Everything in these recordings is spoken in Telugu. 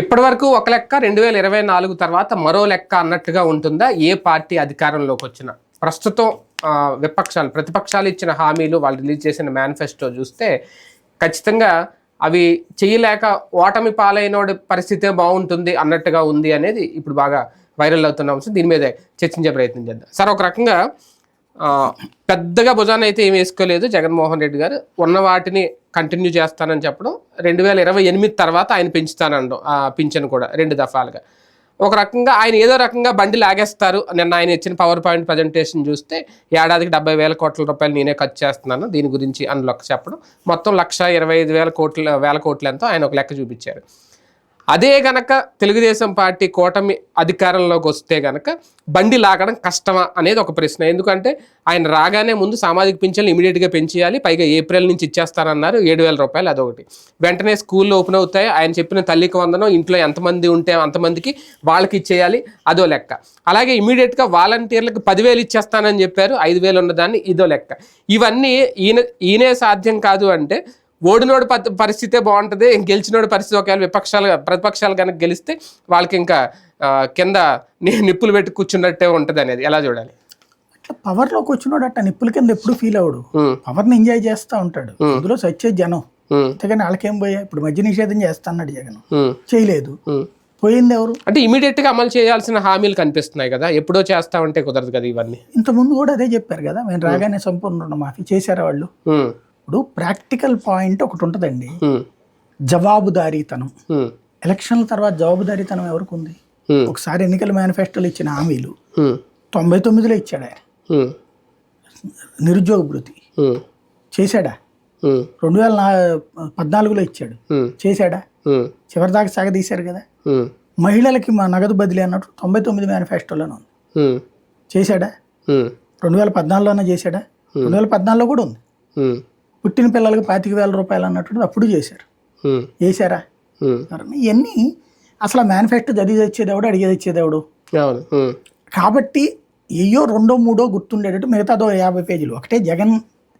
ఇప్పటివరకు ఒక లెక్క రెండు వేల ఇరవై నాలుగు తర్వాత మరో లెక్క అన్నట్టుగా ఉంటుందా? ఏ పార్టీ అధికారంలోకి వచ్చినా? ప్రస్తుతం విపక్షాలు ప్రతిపక్షాలు ఇచ్చిన హామీలు వాళ్ళు రిలీజ్ చేసిన మేనిఫెస్టో చూస్తే ఖచ్చితంగా అవి చేయలేక ఓటమి పాలైనోడి పరిస్థితే బాగుంటుంది అన్నట్టుగా ఉంది అనేది ఇప్పుడు బాగా వైరల్ అవుతున్న అంశం. దీని మీద చర్చించే ప్రయత్నం చేద్దాం. సార్ ఒక రకంగా పెద్దగా భుజాన్ని అయితే ఏం వేసుకోలేదు. జగన్మోహన్ రెడ్డి గారు ఉన్న వాటిని కంటిన్యూ చేస్తానని చెప్పడం. రెండు వేల ఇరవై ఎనిమిది తర్వాత ఆయన పెంచుతానండం ఆ పింఛన్ కూడా రెండు దఫాలుగా. ఒక రకంగా ఆయన ఏదో రకంగా బండి లాగేస్తారు. నిన్న ఆయన ఇచ్చిన పవర్ పాయింట్ ప్రజెంటేషన్ చూస్తే ఏడాదికి డెబ్బై వేల కోట్ల రూపాయలు నేనే ఖర్చు చేస్తున్నాను. దీని గురించి అని లెక్క చెప్పడం. మొత్తం లక్ష ఇరవై ఐదు వేల కోట్ల వేల కోట్లు ఎంతో ఆయన ఒక లెక్క చూపించారు. అదే గనక తెలుగుదేశం పార్టీ కూటమి అధికారంలోకి వస్తే గనక బండి లాగడం కష్టమా అనేది ఒక ప్రశ్న. ఎందుకంటే ఆయన రాగానే ముందు సామాజిక పింఛన్లు ఇమీడియట్గా పెంచేయాలి పైగా ఏప్రిల్ నుంచి ఇచ్చేస్తారన్నారు ఏడు వేల రూపాయలు అదొకటి. వెంటనే స్కూల్లో ఓపెన్ అవుతాయి ఆయన చెప్పిన తల్లికి వందనం ఇంట్లో ఎంతమంది ఉంటే అంతమందికి వాళ్ళకి ఇచ్చేయాలి అదో లెక్క. అలాగే ఇమీడియట్గా వాలంటీర్లకు పదివేలు ఇచ్చేస్తానని చెప్పారు ఐదు వేలు ఉన్నదాన్ని ఇదో లెక్క. ఇవన్నీ ఈయన ఈయనే సాధ్యం కాదు అంటే ఓడినోడి పరిస్థితే బాగుంటుంది గెలిచినోడి పరిస్థితి ఒకవేళ విపక్షాలు ప్రతిపక్షాలు కనుక గెలిస్తే వాళ్ళకి ఇంకా కింద నిప్పులు పెట్టి కూర్చున్నట్టే ఉంటుంది అనేది. ఎలా చూడాలి? అట్లా పవర్లోకి వచ్చినోడు అట్ట నిప్పుల కింద ఎప్పుడు ఫీల్ అవడు పవర్ని ఎంజాయ్ చేస్తూ ఉంటాడు. అందులో సచ్చే జనం. అంతేగాని వాళ్ళకేం పోయా? ఇప్పుడు మద్య నిషేధం చేస్తా అన్నాడు జగన్ చేయలేదు. పోయింది ఎవరు? అంటే ఇమీడియట్గా అమలు చేయాల్సిన హామీలు కనిపిస్తున్నాయి కదా. ఎప్పుడో చేస్తామంటే కుదరదు కదా ఇవన్నీ. ఇంతకుముందు కూడా అదే చెప్పారు కదా. మేము రాగానే సంపూర్ణ రుణమాఫీ చేశారా వాళ్ళు? ఇప్పుడు ప్రాక్టికల్ పాయింట్ ఒకటి ఉంటుందండి. జవాబుదారీతనం. ఎలక్షన్ల తర్వాత జవాబుదారీతనం ఎవరికి ఉంది? ఒకసారి ఎన్నికల మేనిఫెస్టోలు ఇచ్చిన హామీలు. తొంభై తొమ్మిదిలో ఇచ్చాడు? ఆయన నిరుద్యోగ భృతి చేశాడా? రెండు వేల పద్నాలుగులో ఇచ్చాడు. చేశాడా? చివరిదాకా సాగదీశారు కదా. మహిళలకి మా నగదు బదిలీ అన్నట్టు తొంభై తొమ్మిది మేనిఫెస్టోలోనే ఉంది. చేశాడా? రెండు వేల పద్నాలుగులోనే చేశాడా? రెండు వేల పద్నాలుగులో కూడా ఉంది. పుట్టిన పిల్లలకి పాతిక వేల రూపాయలు అన్నట్టు అప్పుడు చేశారు. చేశారా. ఇవన్నీ అసలు మేనిఫెస్టో చదివి తెచ్చేదేవుడు అడిగేది ఉమ్, కాబట్టి ఏయో రెండో మూడో గుర్తుండేటట్టు మిగతాదో యాభై పేజీలు. ఒకటే జగన్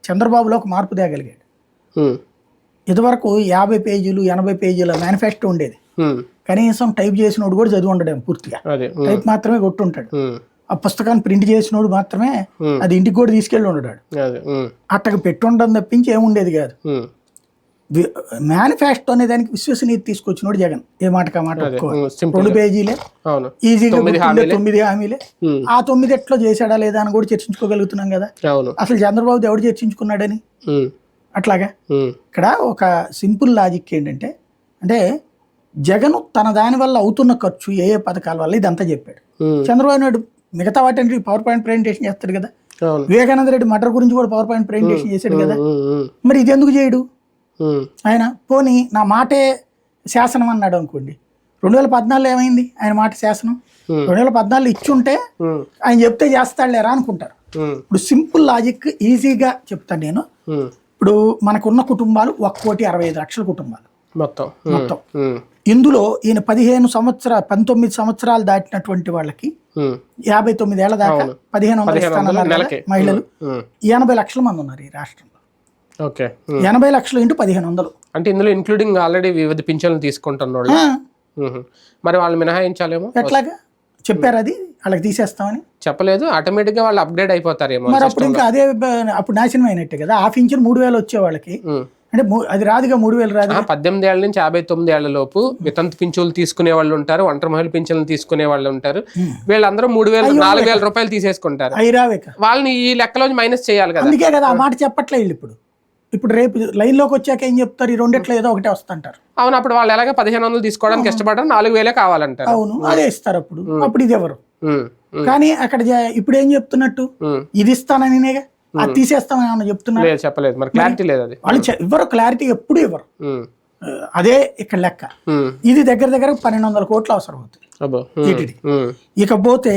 చంద్రబాబులో ఒక మార్పు తేగలిగాడు. ఇదివరకు యాభై పేజీలు ఎనభై పేజీల మేనిఫెస్టో ఉండేది. కనీసం టైప్ చేసినోడు కూడా చదివి ఉండడం పూర్తిగా టైప్ మాత్రమే కొట్టుంటాడు. ఆ పుస్తకాన్ని ప్రింట్ చేసినోడు మాత్రమే. అది ఇంటికి కూడా తీసుకెళ్ళి ఉండడాడు. అట్టకు పెట్టుండడం తప్పించి ఏముండేది కాదు. మేనిఫెస్టో అనే దానికి విశ్వసనీయత తీసుకొచ్చినోడు జగన్. ఏ మాట ఉమ్, సింపుల్ రెండు పేజీలే. ఈజీగా తొమ్మిది హామీలే. ఆ తొమ్మిది ఎట్లో చేశాడా లేదా అని కూడా చర్చించుకోగలుగుతున్నాం కదా. అసలు చంద్రబాబు ఎవడు చర్చించుకున్నాడని? అట్లాగా? ఇక్కడ ఒక సింపుల్ లాజిక్ ఏంటంటే అంటే జగన్ తన దాని వల్ల అవుతున్న ఖర్చు ఏ ఏ పథకాల వల్ల ఇదంతా చెప్పాడు. చంద్రబాబు నాయుడు మిగతా వాటి పవర్ పాయింట్ ప్రెజెంటేషన్ చేస్తాడు కదా. వివేకానంద రెడ్డి మటర్ గురించి కూడా పవర్ పాయింట్ ప్రెజెంటేషన్ చేశాడు కదా. మరి ఇది ఎందుకు చేయడు? ఆయన పోనీ నా మాటే శాసనం అన్నాడు అనుకోండి. రెండు వేల పద్నాలుగులో ఏమైంది? ఆయన మాట శాసనం. రెండు వేల పద్నాలుగులో ఇచ్చుంటే ఆయన చెప్తే చేస్తాడులేరా అనుకుంటారు. ఇప్పుడు సింపుల్ లాజిక్ ఈజీగా చెప్తాను నేను. ఇప్పుడు మనకున్న కుటుంబాలు ఒక కోటి అరవై ఐదు లక్షల కుటుంబాలు. మొత్తం. మొత్తం. ఇందులో ఈయన పదిహేను సంవత్సర పంతొమ్మిది సంవత్సరాలు దాటినటువంటి వాళ్ళకి యాభై తొమ్మిది ఏళ్ళ దాకా. పదిహేను వందలు నెలకి. మహిళలు. ఎనభై లక్షల మంది ఉన్నారు ఈ రాష్ట్రంలో. ఓకే. ఎనభై లక్షలు ఇంటూ పదిహేను వందలు. అంటే ఇందులో ఇంక్లూడింగ్ ఆల్రెడీ వివిధ పింఛన్లు తీసుకుంటున్న వాళ్ళు. మరి వాళ్ళు మినహాయించాలేమో? ఎట్లాగా? చెప్పారు అది. వాళ్ళకి తీసేస్తామని. చెప్పలేదు. ఆటోమేటిక్గా వాళ్ళు అప్గ్రేడ్ అయిపోతారేమో మరి అప్పుడు ఇంకా అదే అప్పుడు నాశనం అయినట్టే కదా. హాఫ్ ఇంచు మూడు వేలు వచ్చే వాళ్ళకి. అంటే అది రాదుగా మూడు వేలు రాదు. పద్దెనిమిది ఏళ్ళ నుంచి యాభై తొమ్మిది ఏళ్ళ లోపు వితంతు పింఛన్లు తీసుకునే వాళ్ళు ఉంటారు ఒంటరి మహిళ పింఛన్లు తీసుకునే వాళ్ళు ఉంటారు. వీళ్ళందరూ మూడు వేలు నాలుగు వేల రూపాయలు తీసేసుకుంటారు. వాళ్ళని ఈ లెక్కలో మైనస్ చేయాలి కదా. అందుకే కదా ఆ మాట చెప్పట్లే వీళ్ళు ఇప్పుడు. ఇప్పుడు రేపు లైన్లోకి వచ్చాక ఏం చెప్తారు? ఈ రెండిట్లో ఏదో ఒకటే వస్తుంటారు. అవును అప్పుడు వాళ్ళు ఎలాగ పదిహేను వందలు తీసుకోవడానికి ఇష్టపడరు నాలుగు వేలే కావాలంటారు. అవును అదే ఇస్తారు అప్పుడు. అప్పుడు ఇది ఎవరు? కానీ అక్కడ ఇప్పుడు ఏం చెప్తున్నట్టు. ఇది ఇస్తానని నేగా అది తీసేస్తామని ఏమన్నా చెప్తున్నారు? లేదు చెప్పలేదు. మరి క్లారిటీ లేదు అది. వాళ్ళు ఇవ్వరు క్లారిటీ ఎప్పుడు ఇవ్వరు. అదే ఇక్కడ లెక్క. ఇది దగ్గర దగ్గర పన్నెండు వందల కోట్లు అవసరం అవుతుంది ఇకపోతే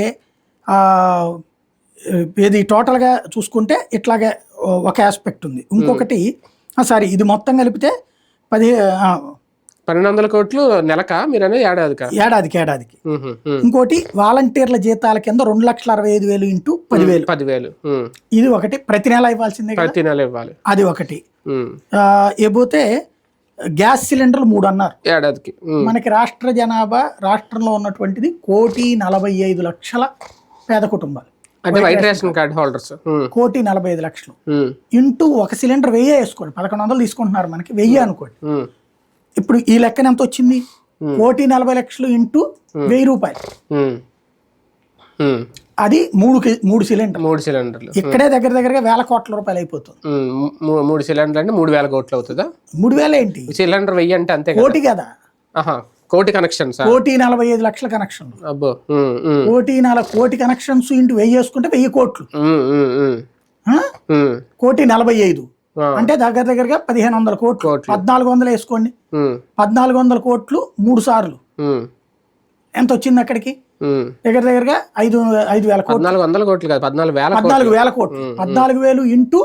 ఆ, ఇది టోటల్గా చూసుకుంటే ఇట్లాగే ఒక ఆస్పెక్ట్ ఉంది. ఇంకొకటి సారీ ఇది మొత్తం కలిపితే పది పన్నెండు వందల కోట్లు నెలక మీరు అనేది ఏడాదికా ఏడాదికి. ఏడాదికి ఇంకోటి వాలంటీర్ల జీతాల కింద రెండు లక్షల అరవై ఐదు వేలు ఇంటూ పదివేలు. పదివేలు. ఇది ఒకటి. ప్రతి నెల ఇవ్వాల్సిందే ప్రతి నెల ఇవ్వాలి. అది ఒకటి. ఇకపోతే గ్యాస్ సిలిండర్లు మూడు అన్నారు. ఏడాదికి. మనకి రాష్ట్ర జనాభా రాష్ట్రంలో ఉన్నటువంటిది కోటి నలభై ఐదు లక్షల పేద కుటుంబాలు. అంటే వైట్ రేషన్ కార్డ్ హోల్డర్స్. కోటి నలభై ఐదు లక్షలు. ఇంటూ ఒక సిలిండర్ వెయ్యి వేసుకోండి. పదకొండు వందలు తీసుకుంటున్నారు మనకి. వెయ్యి అనుకోండి. ఇప్పుడు ఈ లెక్కన ఎంత వచ్చింది? కోటి నలభై లక్షలు ఇంటూ వెయ్యి రూపాయలు. అది మూడు మూడు సిలిండర్ మూడు సిలిండర్లు. ఇక్కడే దగ్గర దగ్గరగా వేల కోట్ల రూపాయలు అయిపోతుంది. మూడు సిలిండర్లు అంటే మూడు వేల కోట్లు అవుతుందా? మూడు వేల ఏంటి? సిలిండర్ వెయ్యి అంటే అంతే కోటి కదా. కోటి కనెక్షన్ సార్ కోటి నలభై ఐదు లక్షల కనెక్షన్లు. అబ్బో కోటి నలభై కోటి కనెక్షన్స్ ఇంటూ వెయ్యి వేసుకుంటే వెయ్యి కోట్లు. కోటి నలభై ఐదు. అంటే దగ్గర దగ్గరగా పదిహేను వందల కోట్లు. పద్నాలుగు వందలు వేసుకోండి. పద్నాలుగు వందల కోట్లు మూడు సార్లు. ఎంత వచ్చింది అక్కడికి. దగ్గర దగ్గరగా ఐదు ఐదు వేల కోట్లు. పద్నాలుగు వందల కోట్లు కాదు పద్నాలుగు వేల కోట్లు. పద్నాలుగు వేల కోట్లు. పద్నాలుగు వేలు ఇంటూ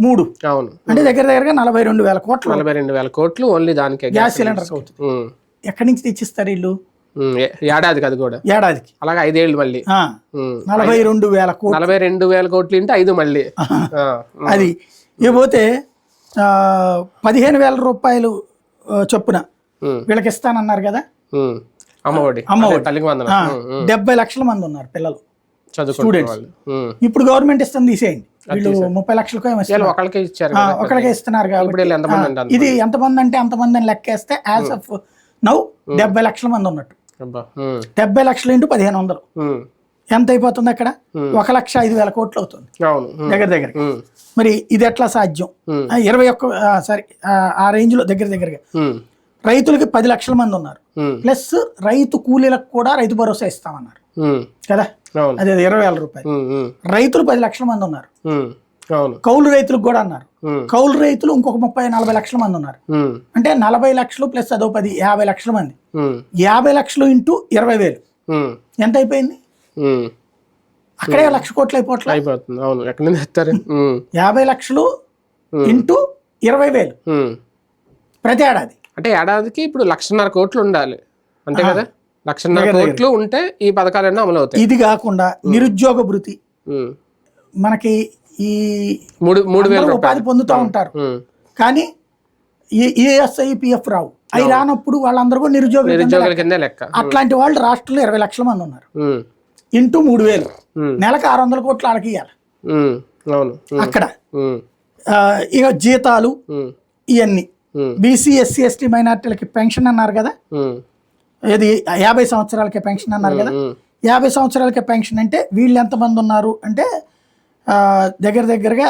మూడు. అవును. అంటే దగ్గర దగ్గరగా నలభై రెండు వేల కోట్లు. నలభై రెండు వేల కోట్లు ఓన్లీ దానికే గ్యాస్ సిలిండర్ అవుతుంది ఉమ్, ఎక్కడి నుంచి తెచ్చిస్తారు వీళ్ళు? ఉమ్, ఏ- ఏడాదికి అది కూడా. ఏడాదికి. అలాగే ఐదేళ్ళు మళ్ళీ. నలభై రెండు వేల కోట్లు. నలభై రెండు వేల కోట్లు ఇంటే ఐదు మళ్ళీ. అది ఇకపోతే పదిహేను వేల రూపాయలు చొప్పున వీళ్ళకి ఇస్తానన్నారు కదా. అమ్మఒడి. డెబ్బై లక్షల మంది ఉన్నారు పిల్లలు. ఉమ్. ఇప్పుడు గవర్నమెంట్ ఇస్తుంది తీసేయండి. వీళ్ళు ముప్పై లక్షలకో. ఒకళ్ళకే ఇచ్చారు ఇస్తున్నారు కాబట్టి ఇది ఎంతమంది అంటే అంతమంది అని లెక్కేస్తే యాజ్ ఆఫ్ నౌ డెబ్బై లక్షల మంది ఉన్నట్టు. డెబ్బై లక్షలు ఇంటూ పదిహేను వందలు. ఎంత అయిపోతుంది అక్కడ? ఒక లక్ష ఐదు వేల కోట్లు అవుతుంది. దగ్గర దగ్గర. మరి ఇది ఎట్లా సాధ్యం? ఇరవై ఒక్క సారీ ఆ రేంజ్లో దగ్గర దగ్గరగా. రైతులకి పది లక్షల మంది ఉన్నారు. ప్లస్ రైతు కూలీలకు కూడా రైతు భరోసా ఇస్తామన్నారు. కదా? అదే ఇరవై వేల రూపాయలు. రైతులు పది లక్షల మంది ఉన్నారు. కౌలు రైతులకు కూడా అన్నారు. కౌలు రైతులు ఇంకొక ముప్పై నలభై లక్షల మంది ఉన్నారు. అంటే నలభై లక్షలు ప్లస్ అదో పది యాభై లక్షల మంది. యాభై లక్షలు ఇంటూ ఇరవై వేలు. ఎంత అయిపోయింది. అక్కడే లక్ష కోట్లు అయిపోవట్లే? అయిపోతుంది. అవును. ఎక్కడి నుంచి తెస్తారు? యాభై లక్షలు ఇంటూ ఇరవై వేలు. ప్రతి ఏడాది. అంటే ఏడాదికి ఇప్పుడు లక్షన్నర కోట్లు ఉండాలి. అంతే కదా? లక్షన్నర. కోట్లు ఉంటే ఈ పథకాలన్నీ అమలు అవుతాయి. ఇది కాకుండా నిరుద్యోగ భృతి. మనకి ఈ మూడు మూడు వేల ఉపాధి పొందుతూ ఉంటారు. కానీ ఈఎస్ఐ పిఎఫ్ రావు. అవి రానప్పుడు వాళ్ళందరూ కూడా నిరుద్యోగుల లెక్క. కిందే లెక్క. అట్లాంటి వాళ్ళు రాష్ట్రంలో ఇరవై లక్షల మంది ఉన్నారు. ఇంటూ మూడు వేలు. నెలకు ఆరు వందల కోట్లు వాళ్ళకి ఇవ్వాలి అక్కడ. ఇక జీతాలు ఇవన్నీ బీసీ ఎస్సీ ఎస్టీ మైనార్టీలకి పెన్షన్ అన్నారు కదా? ఇది యాభై సంవత్సరాలకే పెన్షన్ అన్నారు కదా? యాభై సంవత్సరాలకే పెన్షన్ అంటే వీళ్ళు ఎంతమంది ఉన్నారు? అంటే దగ్గర దగ్గరగా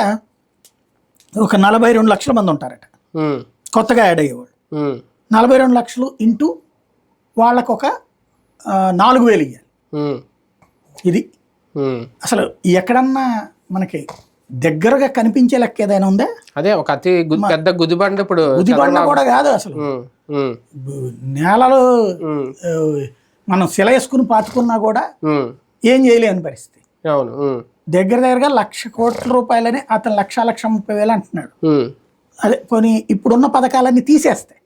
ఒక నలభై రెండు లక్షల మంది ఉంటారట. కొత్తగా యాడ్ అయ్యేవాళ్ళు. నలభై రెండు లక్షలు ఇంటూ వాళ్ళకు ఒక నాలుగు వేలు ఇవ్వాలి ఇది. అసలు ఎక్కడన్నా మనకి దగ్గరగా కనిపించే లెక్క ఏదైనా ఉందా? అదే ఒక అతి పెద్ద గుదిబండ ఇప్పుడు ఉదిబండ కూడా కాదు అసలు. నేలలో మనం శిల వేసుకుని పాతుకున్నా కూడా ఏం చేయలేని పరిస్థితి. అవును దగ్గర దగ్గరగా లక్ష కోట్ల రూపాయలని అతను లక్ష లక్ష ముప్పై వేలు అంటున్నాడు. అదే పోనీ ఇప్పుడున్న పథకాలన్నీ తీసేస్తాయి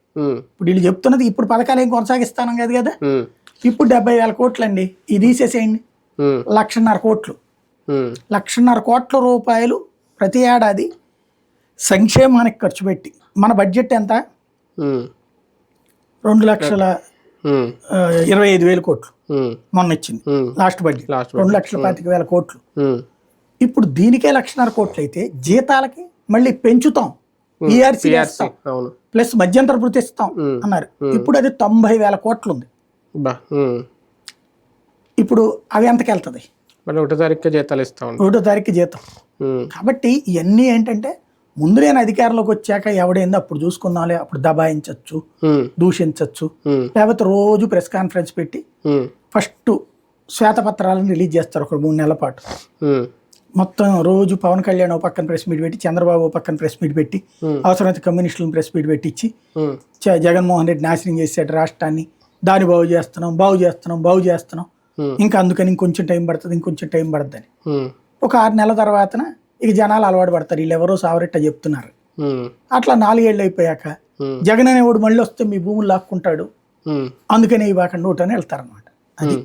ఇప్పుడు వీళ్ళు చెప్తున్నది ఇప్పుడు పథకాలు ఏం కొనసాగిస్తానం కదా కదా. ఇప్పుడు డెబ్బై వేల కోట్లు అండి ఇది తీసేసేయండి. లక్షన్నర కోట్లు. లక్షన్నర కోట్ల రూపాయలు ప్రతి ఏడాది సంక్షేమానికి ఖర్చు పెట్టి. మన బడ్జెట్ ఎంత? రెండు లక్షల ఇరవై ఐదు వేల కోట్లు. మొన్న ఇచ్చింది. Last budget. రెండు లక్షల పాతిక వేల కోట్లు. ఇప్పుడు దీనికే లక్షన్నర కోట్లు అయితే జీతాలకి మళ్ళీ పెంచుతాం. ఈఆర్సీ వేస్తాం. అవును. ప్లస్ మధ్యంతర భృతి ఇస్తాం ఉమ్. అన్నారు. ఇప్పుడు అది తొంభై వేల కోట్లు ఉంది. ఇప్పుడు అవి ఎంతకి వెళ్తుంది మళ్ళీ ఒకటో తారీఖు జీతాలు ఇస్తా ఒకటో తారీఖు జీతం. కాబట్టి ఇవన్నీ ఏంటంటే ముందు నేను అధికారంలోకి వచ్చాక ఎవడైందో అప్పుడు చూసుకుందాంలే అప్పుడు దబాయించవచ్చు దూషించవచ్చు లేకపోతే రోజు ప్రెస్ కాన్ఫరెన్స్ పెట్టి ఫస్ట్ శ్వేతపత్రాలను రిలీజ్ చేస్తారు ఒక మూడు నెలల పాటు. మొత్తం రోజు పవన్ కళ్యాణ్ ఓ పక్కన ప్రెస్ మీట్ పెట్టి చంద్రబాబు ఓ పక్కన ప్రెస్ మీట్ పెట్టి. అవసరమైతే కమ్యూనిస్టులను ప్రెస్ మీట్ పెట్టించి జగన్మోహన్ రెడ్డి నాశనం చేసాడు రాష్ట్రాన్ని. దాన్ని బాగు చేస్తున్నాం బాగు చేస్తున్నాం బాగు చేస్తున్నాం. ఇంకా అందుకని ఇంకొంచెం టైం పడుతుంది ఇంకొంచెం టైం పడుతుంది ఒక ఆరు నెలల తర్వాతన ఇక జనాలు అలవాటు పడతారు వీళ్ళు ఎవరో సావరెట్ట చెప్తున్నారు. అట్లా నాలుగేళ్ళు అయిపోయాక జగన్ అనేవాడు మళ్ళీ వస్తే మీ భూములు లాక్కుంటాడు. అందుకని ఇవ్వకండి ఒకటని వెళ్తారనమాట అది. ఉమ్.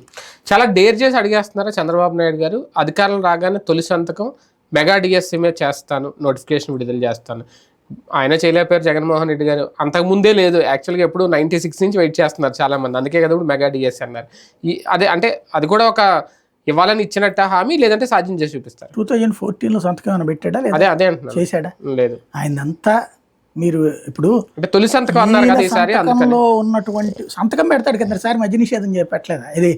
చాలా డేర్ చేసి అడిగేస్తున్నారా చంద్రబాబు నాయుడు గారు? అధికారం రాగానే తొలి సంతకం మెగా డిఎస్సీ మీద చేస్తాను నోటిఫికేషన్ విడుదల చేస్తాను. ఆయన చేయలేకపోయారు జగన్మోహన్ రెడ్డి గారు. అంతకు ముందే లేదు. యాక్చువల్గా ఎప్పుడు నైన్టీ సిక్స్ నుంచి వెయిట్ చేస్తున్నారు చాలా మంది అందుకే కదా ఇప్పుడు మెగా డిఎస్ అన్నారు. ఈ అదే అంటే అది కూడా ఒక ఇవ్వాలని ఇచ్చినట్ట హామీ లేదంటే సాధ్యం చేసి చూపిస్తారు. టూ థౌజండ్ ఫోర్టీన్లో సంతకం పెట్టాడా అదే అదే చేశాడా? లేదు. ఆయనంతా మీరు ఇప్పుడు అంటే తొలి సంతకం అన్నారు కదా ఈసారి ఉన్నటువంటి సంతకం పెడతాడు కదా సార్ మధ్య నిషేధం చేయ పెట్టలేదా ఇది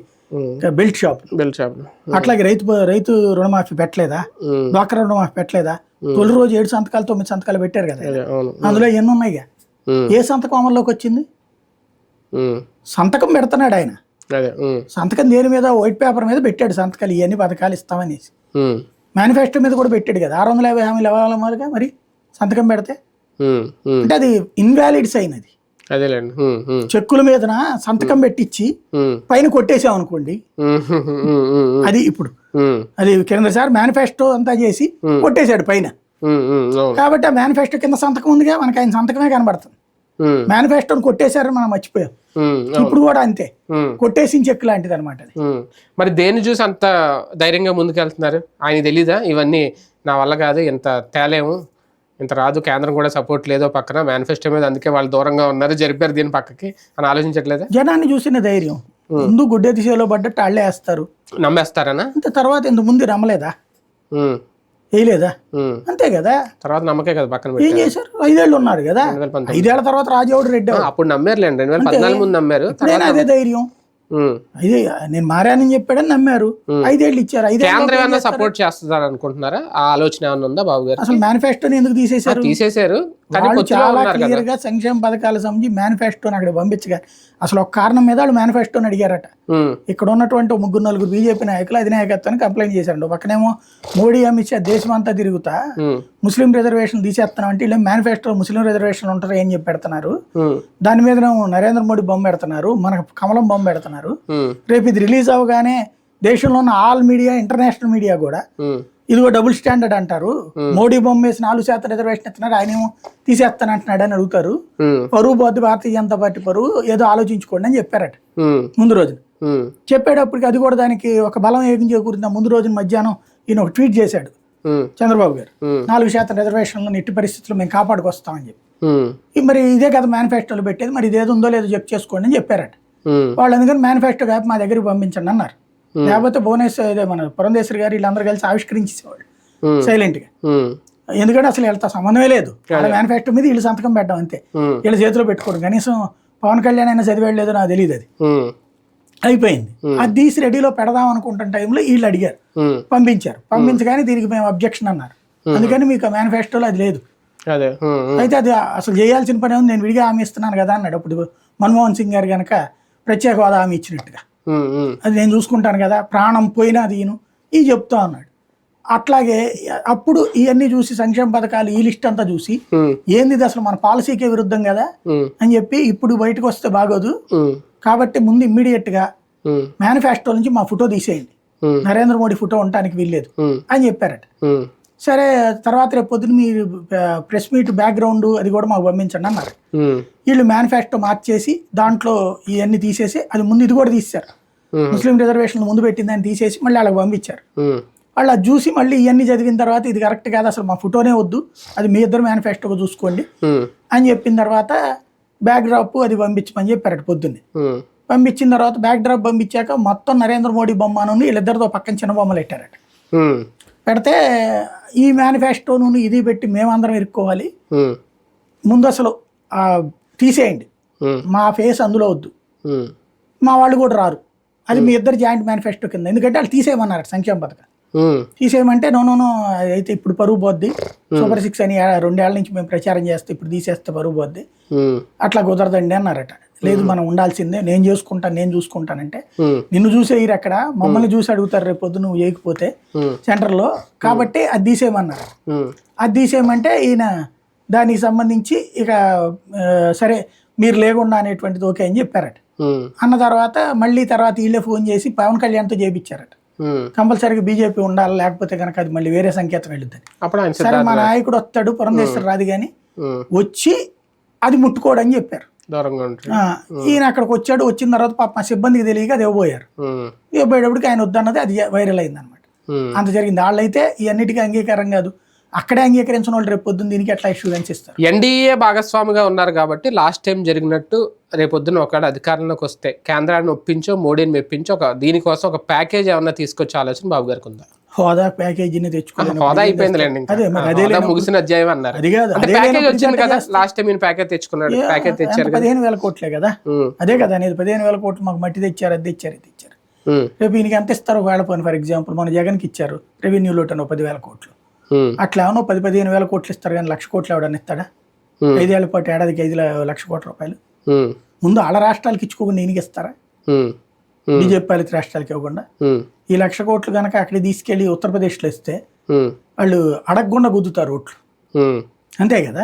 బెల్ట్ షాప్. Bell shop. అట్లాగే రైతు రైతు రుణమాఫీ పెట్టలేదా? డ్వాక్రా రుణమాఫీ పెట్టలేదా? తొలి రోజు ఏడు సంతకాలు తొమ్మిది సంతకాలు పెట్టారు కదా. అందులో ఎన్ని ఉన్నాయిగా? ఉమ్, ఏ సంతకం అమల్లోకి వచ్చింది? సంతకం పెడుతున్నాడు ఆయన. సంతకం దేని మీద? వైట్ పేపర్ మీద పెట్టాడు సంతకాలు ఇవన్నీ పథకాలు ఇస్తామనేసి. మేనిఫెస్టో మీద కూడా పెట్టాడు కదా. ఆరు వందల యాభై హామీలు ఇవ్వాలి మాదిరిగా మరి సంతకం పెడితే? అంటే అది ఇన్వాలిడ్ సైన్ అది. అదేలేండి. చెక్కుల మీదన సంతకం పెట్టించి పైన కొట్టేసాం అనుకోండి. అది ఇప్పుడు. అది కింద సార్ మేనిఫెస్టో అంతా చేసి కొట్టేశాడు పైన. కాబట్టి ఆ మేనిఫెస్టో కింద సంతకం ఉందిగా మనకి ఆయన సంతకమే కనబడుతుంది మేనిఫెస్టోని కొట్టేశారని మనం మర్చిపోయాం. ఇప్పుడు కూడా అంతే. కొట్టేసిన చెక్ లాంటిది అనమాట. మరి దేన్ని చూసి అంత ధైర్యంగా ముందుకెళ్తున్నారు? ఆయన తెలీదా? ఇవన్నీ నా వల్ల కాదు ఇంత తేలేము. ఇంత రాదు కేంద్రం కూడా సపోర్ట్ లేదో పక్కన మేనిఫెస్టో మీద అందుకే వాళ్ళు దూరంగా ఉన్నారు. జరిపారు దీని పక్కకి అని ఆలోచించట్లేదా? జనాన్ని చూసిన ధైర్యం. ముందు గుడ్డే దిశలో పడ్డట్టు వాళ్ళే వేస్తారు. నమ్మేస్తారనా? అంతే తర్వాత ఇంత ముందు రమ్మలేదా వేయలేదా. అంతే కదా? తర్వాత నమ్మకే కదా పక్కన ఏం చేశారు? ఐదేళ్ళు ఉన్నారు కదా? ఐదేళ్ళ తర్వాత రాజేవుడు రెడ్డి అప్పుడు నమ్మారులేండి. రెండు వేల పద్నాలుగు ముందు నమ్మారు. అదే ధైర్యం. ఇదే నేను మారానని చెప్పాడని నమ్మారు. ఐదేళ్ళు ఇచ్చారు. ఐదేళ్ళు సపోర్ట్ చేస్తుందని అనుకుంటున్నారా? ఆ ఆలోచన ఏమన్నా ఉందా బాబు గారు? అసలు మేనిఫెస్టోని ఎందుకు తీసేశారు? తీసేశారు. వాళ్ళు చాలా క్లియర్గా సంక్షేమ పథకాలు సంబంధించి మేనిఫెస్టోని అక్కడ పంపించగా. అసలు ఒక కారణం మీద వాళ్ళు మేనిఫెస్టోని అడిగారట. ఇక్కడ ఉన్నటువంటి ముగ్గురు నలుగురు బీజేపీ నాయకులు అధినాయకత్వాన్ని కంప్లైంట్ చేశారు పక్కనేమో మోడీ అమిత్ షా దేశమంతా తిరుగుతా ఉమ్, ముస్లిం రిజర్వేషన్ తీసేస్తున్నాం అంటే వీళ్ళు మేనిఫెస్టో ముస్లిం రిజర్వేషన్ ఉంటారు ఏం చెప్పి పెడుతున్నారు దాని మీద నరేంద్ర మోడీ బొమ్మ పెడుతున్నారు మనకు కమలం బొమ్మ పెడుతున్నారు. రేపు ఇది రిలీజ్ అవగానే దేశంలో ఉన్న ఆల్ మీడియా ఇంటర్నేషనల్ మీడియా కూడా ఇదిగో డబుల్ స్టాండర్డ్ అంటారు. మోడీ బొమ్మ వేసి నాలుగు శాతం రిజర్వేషన్ ఇస్తున్నారు. ఆయన ఏమో తీసేస్తానంటున్నాడు అని అడుగుతారు. పరువు పోద్ది భారతీయ జనతా పార్టీ పరువు ఏదో ఆలోచించుకోండి అని చెప్పారట. ముందు రోజు చెప్పేటప్పటికి అది కూడా దానికి ఒక బలం ఏం చేకూరింది ముందు రోజున మధ్యాహ్నం ఈయన ఒక ట్వీట్ చేశాడు. చంద్రబాబు గారు. నాలుగు శాతం రిజర్వేషన్లను ఎట్టి పరిస్థితుల్లో మేము కాపాడుకొస్తామని చెప్పి. మరి ఇదే కదా మేనిఫెస్టోలో పెట్టేది. మరి ఇదేదో ఉందో లేదో చెక్ చేసుకోండి అని చెప్పారట. వాళ్ళు అందుకని మేనిఫెస్టో కాపీ మా దగ్గరికి పంపించండి అన్నారు. లేకపోతే భువనేశ్వర్ మన పురంధేశ్వరి గారు వీళ్ళందరూ కలిసి ఆవిష్కరించేసేవాళ్ళు ఉమ్, సైలెంట్గా. ఉమ్, ఎందుకంటే అసలు వీళ్ళతో సంబంధమే లేదు. వాళ్ళ మేనిఫెస్టో మీద వీళ్ళు సంతకం పెట్టడం అంతే. వీళ్ళ చేతిలో పెట్టుకోవడం. కనీసం పవన్ కళ్యాణ్ అయినా చదివాడు లేదో నాకు తెలియదు అది. అయిపోయింది. అది తీసి రెడీలో పెడదాం అనుకుంటున్న టైంలో వీళ్ళు అడిగారు. పంపించారు. పంపించగానే దీనికి మేము అబ్జెక్షన్ అన్నారు. అందుకని మీకు మేనిఫెస్టోలో అది లేదు. అయితే అది అసలు చేయాల్సిన పని ఉంది నేను విడిగా హామీ ఇస్తున్నాను కదా అన్నాడు. అప్పుడు మన్మోహన్ సింగ్ గారు కనుక ప్రత్యేక హోదా హామీ ఇచ్చినట్టుగా. అది నేను చూసుకుంటాను కదా ప్రాణం పోయినా ఈయను. ఈ చెప్తా అన్నాడు అట్లాగే అప్పుడు ఇవన్నీ చూసి సంక్షేమ పథకాలు ఈ లిస్ట్ అంతా చూసి ఏంది ఇది అసలు మన పాలసీకే విరుద్ధం కదా అని చెప్పి ఇప్పుడు బయటకు వస్తే బాగోదు. కాబట్టి ముందు ఇమ్మీడియట్గా ఉమ్, మేనిఫెస్టో నుంచి మా ఫోటో తీసేయండి. నరేంద్ర మోడీ ఫోటో ఉండటానికి వీల్లేదు అని చెప్పారట. సరే తర్వాత రేపు పొద్దున మీరు ప్రెస్ మీట్ బ్యాక్గ్రౌండ్ అది కూడా మాకు పంపించండి అన్నారు. వీళ్ళు మేనిఫెస్టో మార్చేసి దాంట్లో ఇవన్నీ తీసేసి అది ముందు ఇది కూడా తీశారు ముస్లిం రిజర్వేషన్ ముందు పెట్టిందని తీసేసి మళ్ళీ వాళ్ళకి పంపించారు. వాళ్ళు అది చూసి మళ్ళీ ఇవన్నీ చదివిన తర్వాత ఇది కరెక్ట్ కాదు అసలు మా ఫోటోనే వద్దు అది మీ ఇద్దరు మేనిఫెస్టోగా చూసుకోండి అని చెప్పిన తర్వాత బ్యాక్ డ్రాప్ అది పంపించమని చెప్పారట పొద్దున్నే. పంపించిన తర్వాత బ్యాక్ డ్రాప్ పంపించాక మొత్తం నరేంద్ర మోడీ బొమ్మను వీళ్ళిద్దరితో పక్కన చిన్న బొమ్మలు పెట్టారట. పెడితే ఈ మేనిఫెస్టోను ఇది పెట్టి మేమందరం ఇరుక్కోవాలి. ముందు అసలు తీసేయండి. మా ఫేస్ అందులో వద్దు. మా వాళ్ళు కూడా రారు. అది మీ ఇద్దరు జాయింట్ మేనిఫెస్టో కింద. ఎందుకంటే వాళ్ళు తీసేయమన్నారు సంక్షేమ పథకం. తీసేయమంటే నో నో నో అయితే ఇప్పుడు పరువు పోద్ది. సూపర్ సిక్స్ అని రెండేళ్ళ నుంచి మేము ప్రచారం చేస్తే ఇప్పుడు తీసేస్తే పరువు పోద్ది. అట్లా కుదరదండి అన్నారట. లేదు మనం ఉండాల్సిందే నేను చేసుకుంటాను నేను చూసుకుంటానంటే నిన్ను చూసేయరు అక్కడ మమ్మల్ని చూసి అడుగుతారు రేపు పొద్దు నువ్వు వేయకపోతే ఉమ్, సెంటర్లో. కాబట్టి అది తీసేయమన్నారు. అది తీసేయమంటే ఈయన దానికి సంబంధించి ఇక సరే మీరు లేకుండా అనేటువంటిది ఓకే అని చెప్పారట. అన్న తర్వాత మళ్ళీ తర్వాత వీళ్ళే ఫోన్ చేసి పవన్ కళ్యాణ్తో చేపించారట. ఉమ్. కంపల్సరీగా బీజేపీ ఉండాలి లేకపోతే కనుక అది మళ్ళీ వేరే సంకేతం వెళ్ళుద్దని. సరే మా నాయకుడు వస్తాడు పురంధేశ్వర రాదు కానీ వచ్చి అది ముట్టుకోడని చెప్పారు. ఈయన అక్కడికి వచ్చాడు వచ్చిన తర్వాత పాప మా సిబ్బందికి తెలియక అది ఇవ్వబోయారు. ఇవ్వబోయేటప్పటికి ఆయన వద్దన్నది అది వైరల్ అయింది అనమాట అంత జరిగింది. వాళ్ళైతే ఈ అన్నిటికీ అంగీకారం కాదు. అక్కడే అంగీకరించిన వాళ్ళు రేపు పొద్దున్న దీనికి ఎట్లా ఇష్యూరెన్స్ ఇస్తారు. ఎన్డీఏ భాగస్వామిగా ఉన్నారు కాబట్టి లాస్ట్ టైం జరిగినట్టు రేపొద్దున ఒకవేళ అధికారంలోకి వస్తే కేంద్రాన్ని ఒప్పించో మోడీని మెప్పించో ఒక దీనికోసం ఒక ప్యాకేజ్ ఏమన్నా తీసుకొచ్చే ఆలోచన బాబు గారికి ఉందా? హోదా ప్యాకేజీని తెచ్చుకోలేదు హోదా అయిపోయిందండి ఇంకా. అదే మరి ముగిసిన అధ్యాయం అన్నారు. అది కాదు ప్యాకేజ్ వచ్చింది కదా? లాస్ట్ టైం ఈయన ప్యాకేజ్ తెచ్చుకున్నాడు ప్యాకేజ్ తెచ్చారు పదిహేను వేల కోట్లే కదా. అదే కదా అనేది పదిహేను వేల కోట్లు మాకు మట్టి తెచ్చారు అది తెచ్చారు ఇది తెచ్చారు. రేపు ఈయనకి ఎంత ఇస్తారు ఒకవేళ పోనీ ఫర్ ఎగ్జాంపుల్ మన జగన్కి ఇచ్చారు రెవెన్యూ లోటను పదివేల కోట్లు. అట్లా ఏమో పది పదిహేను వేల కోట్లు ఇస్తారు కానీ లక్ష కోట్లు ఎవడన్నా ఇస్తాడా. ఐదేళ్ళ పాటు ఏడాదికి ఐదు లక్ష కోట్ల రూపాయలు. ముందు వాళ్ళ రాష్ట్రాలకి ఇచ్చుకోకుండా ఈయనకి ఇస్తారా? బీజేపీ పాలిత రాష్ట్రాలకి ఇవ్వకుండా? ఈ లక్ష కోట్లు కనుక అక్కడికి తీసుకెళ్ళి ఉత్తరప్రదేశ్లో ఇస్తే వాళ్ళు అడగకుండా గుద్దుతారు ఓట్లు. అంతే కదా.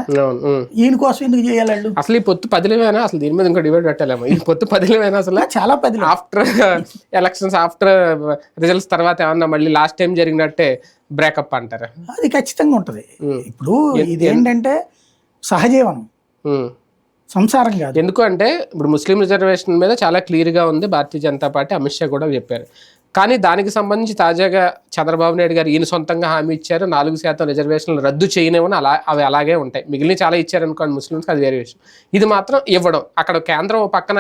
ఈయన కోసం ఎందుకు చేయాలి అసలు ఈ పొత్తు పదిలేమైనా అసలు దీని మీద ఇంకో డిబేట్ పెట్టలేము. ఈ పొత్తు పదిలేమైనా అసలు చాలా పది ఆఫ్టర్ ఎలక్షన్స్ ఆఫ్టర్ రిజల్ట్స్ తర్వాత ఏమన్నా మళ్ళీ లాస్ట్ టైం జరిగినట్టే బ్రేకప్ అంటారా? అది ఖచ్చితంగా ఉంటది. ఇప్పుడు ఇది ఏంటంటే సహజీవనం. సంసారం కాదు. ఎందుకు అంటే ఇప్పుడు ముస్లిం రిజర్వేషన్ మీద చాలా క్లియర్గా ఉంది భారతీయ జనతా పార్టీ అమిత్ షా కూడా చెప్పారు. కానీ దానికి సంబంధించి తాజాగా చంద్రబాబు నాయుడు గారు ఈయన సొంతంగా హామీ ఇచ్చారు. నాలుగు శాతం రిజర్వేషన్లు రద్దు చేయనివని అలా అవి అలాగే ఉంటాయి. మిగిలిన చాలా ఇచ్చారు అనుకోండి ముస్లిమ్స్కి అది వేరే విషయం ఇది మాత్రం ఇవ్వడం. అక్కడ కేంద్రం పక్కన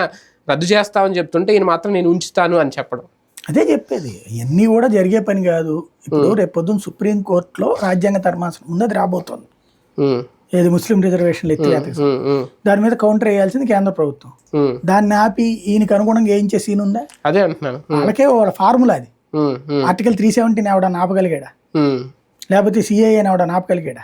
రద్దు చేస్తామని చెప్తుంటే ఈయన మాత్రం నేను ఉంచుతాను అని చెప్పడం. అదే చెప్పేది. ఇవన్నీ కూడా జరిగే పని కాదు. ఇప్పుడు రేపు పొద్దున్న సుప్రీం కోర్టులో రాజ్యాంగ ధర్మాసనం ఉంది అది రాబోతోంది ఏది ముస్లిం రిజర్వేషన్లు ఎత్తి ఉమ్, ఉమ్, దాని మీద కౌంటర్ వేయాల్సింది కేంద్ర ప్రభుత్వం. దాన్ని ఆపి ఈయనకి అనుగుణంగా ఏం చేసి ఈయన ఉందా? అదే అంటున్నాను. వాళ్ళకే ఫార్ములా అది. ఆర్టికల్ త్రీ సెవెంటీని ఎవడన్నా ఆపగలిగాడా? లేకపోతే సిఐఏని ఎవడన్నా ఆపగలిగాడా.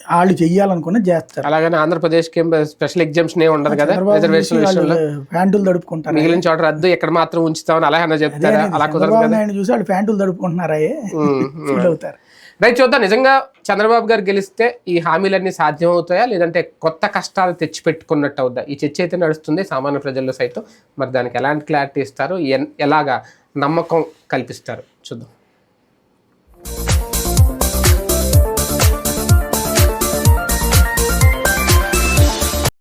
వాళ్ళు చెయ్యాలనుకున్నది చేస్తారు. అలాగనే ఆంధ్రప్రదేశ్కి ఏం స్పెషల్ ఎగ్జామ్షన్ ఏ ఉండదు కదా? రిజర్వేషన్ విషయంలో. ప్యాంటులు తడుపుకుంటారు? మిగిలిన చోట రద్దు ఎక్కడ మాత్రం ఉంచుతామని అలా అన్న చెప్తారా? అలా కుదరదు చూసి వాళ్ళు ప్యాంటులు తడుపుకుంటున్నారా? ఫీల్ అవుతారు. రైట్ చూద్దాం. నిజంగా చంద్రబాబు గారు గెలిస్తే ఈ హామీలన్నీ సాధ్యం అవుతాయా లేదంటే కొత్త కష్టాలు తెచ్చిపెట్టుకున్నట్టు అవుద్దా? ఈ చర్చ అయితే నడుస్తుంది సామాన్య ప్రజల్లో సైతం. మరి దానికి ఎలాంటి క్లారిటీ ఇస్తారు? ఎన్- ఎలాగా నమ్మకం కల్పిస్తారు? చూద్దాం.